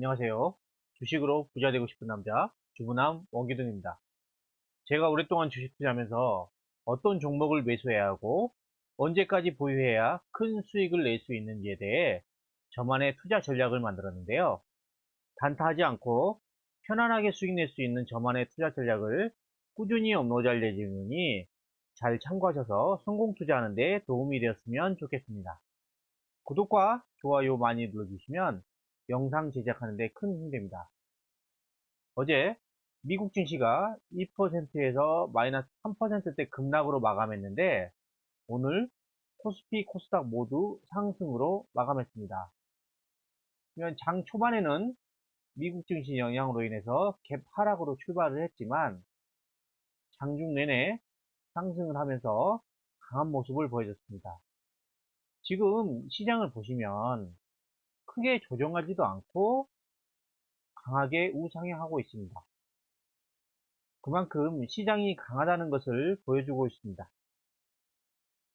안녕하세요. 주식으로 부자 되고 싶은 남자, 주부남 원기둥입니다. 제가 오랫동안 주식 투자하면서 어떤 종목을 매수해야 하고 언제까지 보유해야 큰 수익을 낼 수 있는지에 대해 저만의 투자 전략을 만들었는데요. 단타하지 않고 편안하게 수익 낼 수 있는 저만의 투자 전략을 꾸준히 업로드할 예정이니 잘 참고하셔서 성공 투자하는 데 도움이 되었으면 좋겠습니다. 구독과 좋아요 많이 눌러주시면 영상 제작하는 데 큰 힘이 됩니다. 어제 미국 증시가 2%에서 마이너스 3%대 급락으로 마감했는데 오늘 코스피, 코스닥 모두 상승으로 마감했습니다. 장 초반에는 미국 증시 영향으로 인해서 갭 하락으로 출발을 했지만 장중 내내 상승을 하면서 강한 모습을 보여줬습니다. 지금 시장을 보시면 크게 조정하지도 않고 강하게 우상향하고 있습니다. 그만큼 시장이 강하다는 것을 보여주고 있습니다.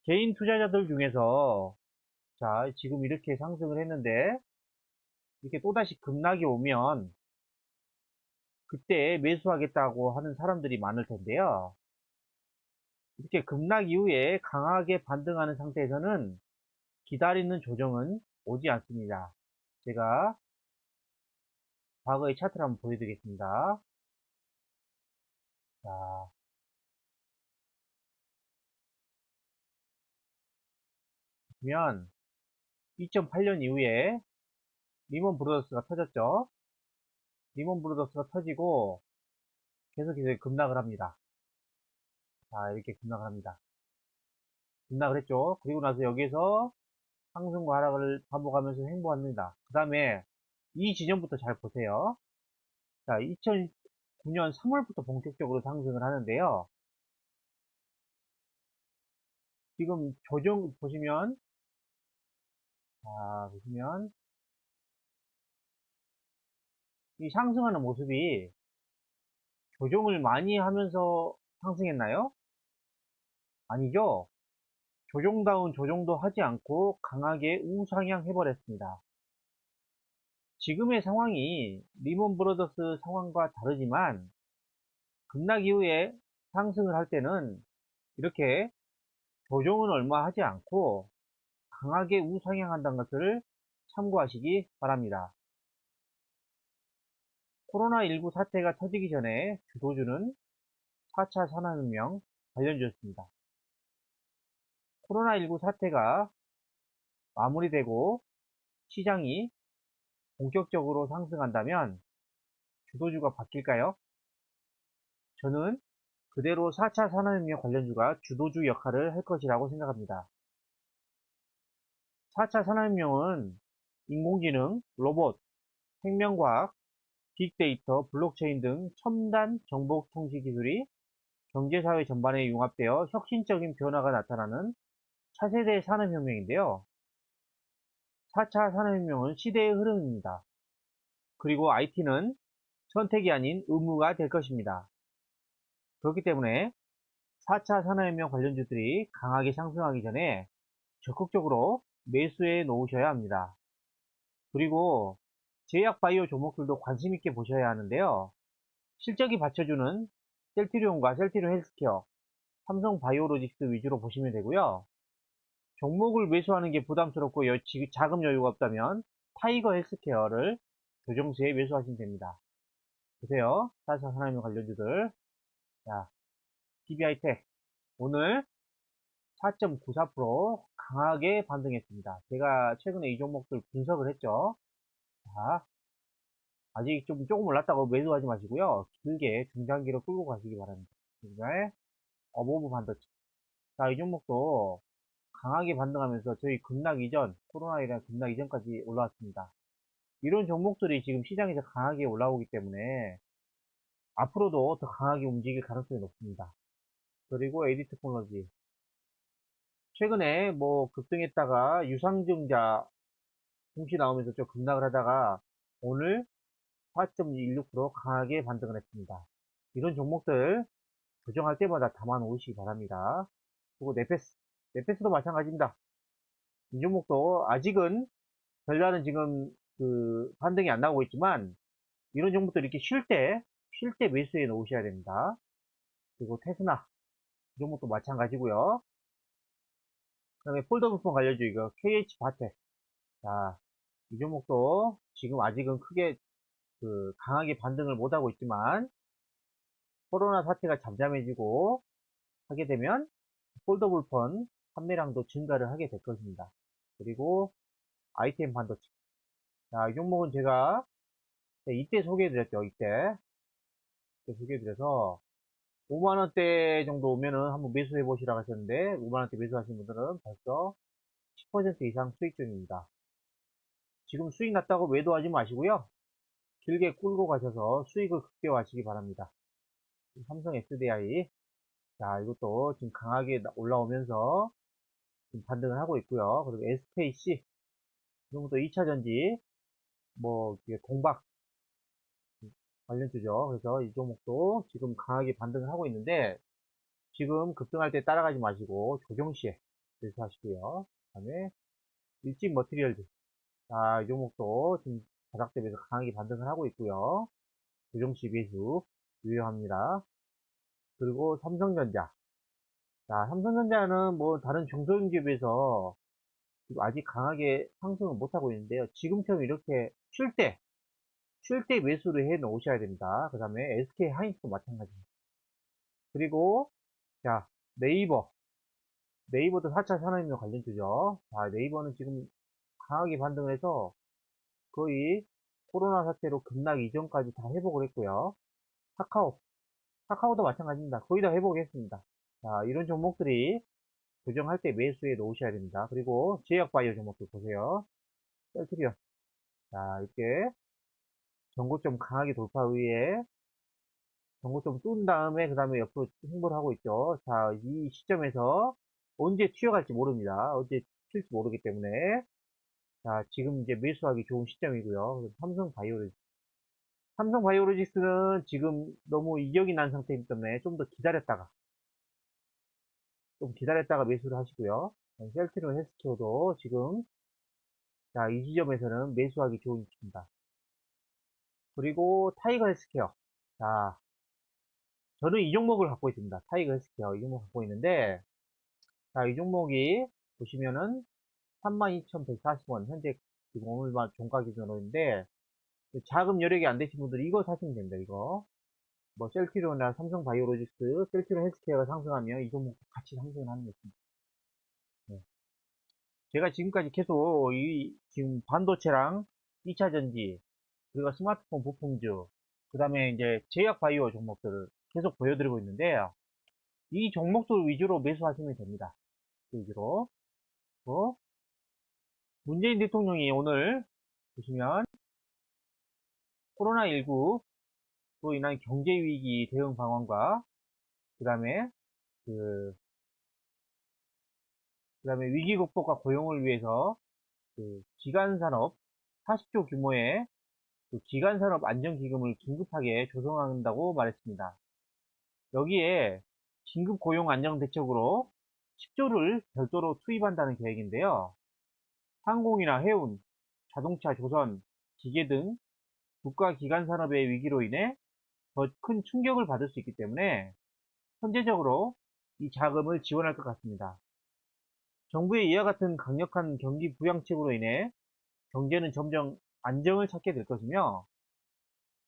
개인 투자자들 중에서 자 지금 이렇게 상승을 했는데 이렇게 또다시 급락이 오면 그때 매수하겠다고 하는 사람들이 많을 텐데요. 이렇게 급락 이후에 강하게 반등하는 상태에서는 기다리는 조정은 오지 않습니다. 제가 과거의 차트를 한번 보여드리겠습니다. 자, 보면 2008년 이후에 리먼 브로더스가 터졌죠. 리먼 브로더스가 터지고 계속해서 급락을 합니다. 자, 이렇게 급락을 합니다. 급락을 했죠. 그리고 나서 여기에서 상승과 하락을 반복하면서 행보합니다. 그 다음에 이 지점부터 잘 보세요. 자, 2009년 3월부터 본격적으로 상승을 하는데요. 지금 조정 보시면 자, 보시면 이 상승하는 모습이 조정을 많이 하면서 상승했나요? 아니죠? 조정다운 조정도 하지 않고 강하게 우상향 해버렸습니다. 지금의 상황이 리먼 브로더스 상황과 다르지만 급락 이후에 상승을 할 때는 이렇게 조정은 얼마 하지 않고 강하게 우상향한다는 것을 참고하시기 바랍니다. 코로나19 사태가 터지기 전에 주도주는 4차 산업혁명 관련주였습니다. 코로나19 사태가 마무리되고 시장이 본격적으로 상승한다면 주도주가 바뀔까요? 저는 그대로 4차 산업혁명 관련주가 주도주 역할을 할 것이라고 생각합니다. 4차 산업혁명은 인공지능, 로봇, 생명과학, 빅데이터, 블록체인 등 첨단 정보통신 기술이 경제사회 전반에 융합되어 혁신적인 변화가 나타나는 차세대 산업혁명인데요. 4차 산업혁명은 시대의 흐름입니다. 그리고 IT는 선택이 아닌 의무가 될 것입니다. 그렇기 때문에 4차 산업혁명 관련주들이 강하게 상승하기 전에 적극적으로 매수해 놓으셔야 합니다. 그리고 제약바이오 종목들도 관심있게 보셔야 하는데요. 실적이 받쳐주는 셀트리온과 셀트리온 헬스케어, 삼성바이오로직스 위주로 보시면 되고요. 종목을 매수하는 게 부담스럽고 여, 자금 여유가 없다면 타이거 헬스케어를 조정수에 매수하시면 됩니다. 보세요. 사사 산업인 관련주들. 자, TBI텍. 오늘 4.94% 강하게 반등했습니다. 제가 최근에 이 종목들 분석을 했죠. 자, 아직 좀 조금 올랐다고 매도하지 마시고요. 길게 중장기로 끌고 가시기 바랍니다. 그다음에 어버브 반도체. 자, 이 종목도 강하게 반등하면서 저희 급락 이전, 코로나19 급락 이전까지 올라왔습니다. 이런 종목들이 지금 시장에서 강하게 올라오기 때문에 앞으로도 더 강하게 움직일 가능성이 높습니다. 그리고 AD 테크놀로지. 최근에 뭐 급등했다가 유상증자 공시 나오면서 좀 급락을 하다가 오늘 4.16% 강하게 반등을 했습니다. 이런 종목들 조정할 때마다 담아 놓으시기 바랍니다. 그리고 네페스, 네페스도 마찬가지입니다. 이 종목도 아직은 별다른 지금 그 반등이 안 나오고 있지만 이런 종목들 이렇게 쉴 때, 쉴 때 매수해 놓으셔야 됩니다. 그리고 테스나 이 종목도 마찬가지고요. 그 다음에 폴더블폰 관련주 이거 KH 바텍 자, 이 종목도 지금 아직은 크게 그 강하게 반등을 못 하고 있지만 코로나 사태가 잠잠해지고 하게 되면 폴더블폰 판매량도 증가를 하게 될 것입니다. 그리고 ITM 반도체. 자, 이 종목은 제가 이때 소개해드렸죠. 이때. 이때 소개해드려서 5만원대 정도 오면은 한번 매수해 보시라고 하셨는데 5만원대 매수하신 분들은 벌써 10% 이상 수익 중입니다. 지금 수익 났다고 매도하지 마시고요. 길게 끌고 가셔서 수익을 극대화하시기 바랍니다. 삼성 SDI 자 이것도 지금 강하게 올라오면서 반등을 하고 있고요. 그리고 SKC 이것도 2차전지 뭐 공박 관련주죠. 그래서 이 종목도 지금 강하게 반등을 하고 있는데 지금 급등할 때 따라가지 마시고 조정 시에 매수하시고요. 그 다음에 일찍 머티리얼즈 자, 이 종목도 지금 바닥 대비해서 강하게 반등을 하고 있고요. 조정 시 매수 유효합니다. 그리고 삼성전자. 자, 삼성전자는 뭐 다른 중소기업에 비해서 아직 강하게 상승을 못하고 있는데요. 지금처럼 이렇게 쉴 때, 쉴 때 매수를 해 놓으셔야 됩니다. 그 다음에 SK 하이닉스도 마찬가지입니다. 그리고, 자, 네이버. 네이버도 4차 산업혁명 관련 주죠. 자, 네이버는 지금 강하게 반등을 해서 거의 코로나 사태로 급락 이전까지 다 회복을 했고요. 카카오. 카카오도 마찬가지입니다. 거의 다 회복했습니다. 자, 이런 종목들이 조정할 때 매수해 놓으셔야 됩니다. 그리고 제약 바이오 종목들 보세요. 셀트리온. 자, 이렇게 전고점 강하게 돌파 후에 전고점 뚫은 다음에 그 다음에 옆으로 행보를 하고 있죠. 자, 이 시점에서 언제 튀어갈지 모릅니다. 언제 튈지 모르기 때문에 자, 지금 이제 매수하기 좋은 시점이고요. 삼성 바이오로직스. 삼성 바이오로직스는 지금 너무 이격이 난 상태이기 때문에 좀 더 기다렸다가 좀 기다렸다가 매수를 하시고요. 셀트리온 헬스케어도 지금 자, 이 지점에서는 매수하기 좋은 위치입니다. 그리고 타이거 헬스케어. 자, 저는 이 종목을 갖고 있습니다. 타이거 헬스케어 이 종목 갖고 있는데 자, 이 종목이 보시면은 32,140원 현재 지금 오늘만 종가 기준으로인데 자금 여력이 안 되신 분들이 이거 사시면 됩니다. 이거 뭐 셀티론이나 삼성 바이오로직스, 셀티론 헬스케어가 상승하면 이 종목도 같이 상승을 하는 것입니다. 네. 제가 지금까지 계속 이 지금 반도체랑 2차 전지 그리고 스마트폰 부품주 그 다음에 이제 제약 바이오 종목들을 계속 보여드리고 있는데요. 이 종목들 위주로 매수하시면 됩니다. 그 위주로. 어? 문재인 대통령이 오늘 보시면 코로나19 로 인한 경제 위기 대응 방안과 그 다음에 그, 그 다음에 위기 극복과 고용을 위해서 그 기간 산업 40조 규모의 그 기간 산업 안정기금을 긴급하게 조성한다고 말했습니다. 여기에 긴급 고용 안정 대책으로 10조를 별도로 투입한다는 계획인데요. 항공이나 해운, 자동차, 조선, 기계 등 국가 기관 산업의 위기로 인해 더 큰 충격을 받을 수 있기 때문에 현재적으로 이 자금을 지원할 것 같습니다. 정부의 이와 같은 강력한 경기 부양책으로 인해 경제는 점점 안정을 찾게 될 것이며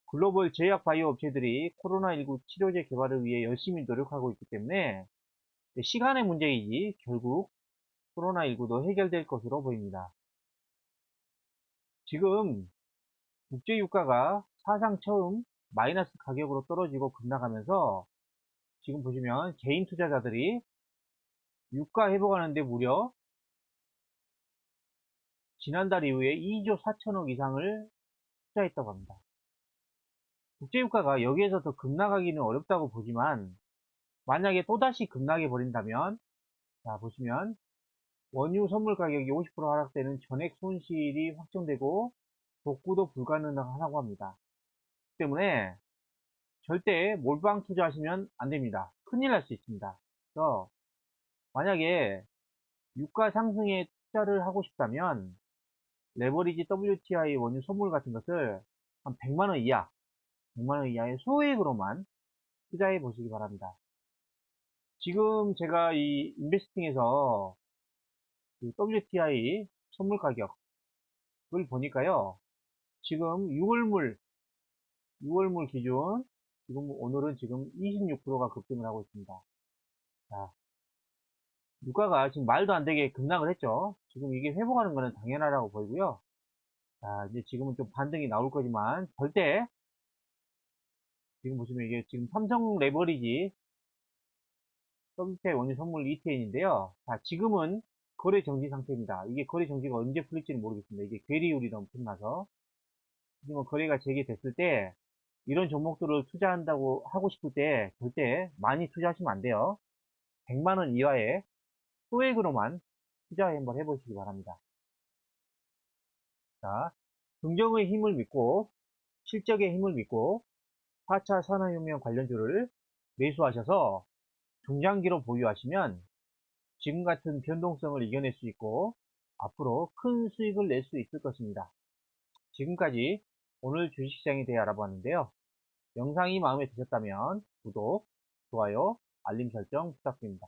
글로벌 제약 바이오 업체들이 코로나19 치료제 개발을 위해 열심히 노력하고 있기 때문에 시간의 문제이지 결국 코로나19도 해결될 것으로 보입니다. 지금 국제유가가 사상 처음 마이너스 가격으로 떨어지고 급락하면서 지금 보시면 개인 투자자들이 유가 회복하는데 무려 지난달 이후에 2조 4천억 이상을 투자했다고 합니다. 국제유가가 여기에서 더 급락하기는 어렵다고 보지만 만약에 또다시 급락해 버린다면 자 보시면 원유 선물 가격이 50% 하락되는 전액 손실이 확정되고 복구도 불가능하다고 합니다. 때문에 절대 몰빵 투자하시면 안 됩니다. 큰일 날 수 있습니다. 그래서 만약에 유가 상승에 투자를 하고 싶다면 레버리지 WTI 원유 선물 같은 것을 한 100만원 이하, 100만원 이하의 소액으로만 투자해 보시기 바랍니다. 지금 제가 이 인베스팅에서 그 WTI 선물 가격을 보니까요. 지금 6월물, 6월물 기준, 지금 오늘은 지금 26%가 급등을 하고 있습니다. 자, 유가가 지금 말도 안 되게 급락을 했죠. 지금 이게 회복하는 것은 당연하다고 보이고요. 자, 이제 지금은 좀 반등이 나올 거지만, 절대, 지금 보시면 이게 지금 삼성 레버리지 서비스의 원유 선물 ETN인데요. 자, 지금은 거래 정지 상태입니다. 이게 거래 정지가 언제 풀릴지는 모르겠습니다. 이게 괴리율이 너무 끝나서. 지금 거래가 재개됐을 때, 이런 종목들을 투자한다고 하고 싶을 때, 절대 많이 투자하시면 안 돼요. 100만원 이하의 소액으로만 투자 한번 해보시기 바랍니다. 자, 긍정의 힘을 믿고, 실적의 힘을 믿고, 4차 산업혁명 관련주를 매수하셔서 중장기로 보유하시면 지금 같은 변동성을 이겨낼 수 있고 앞으로 큰 수익을 낼 수 있을 것입니다. 지금까지 오늘 주식시장에 대해 알아보았는데요. 영상이 마음에 드셨다면 구독, 좋아요, 알림 설정 부탁드립니다.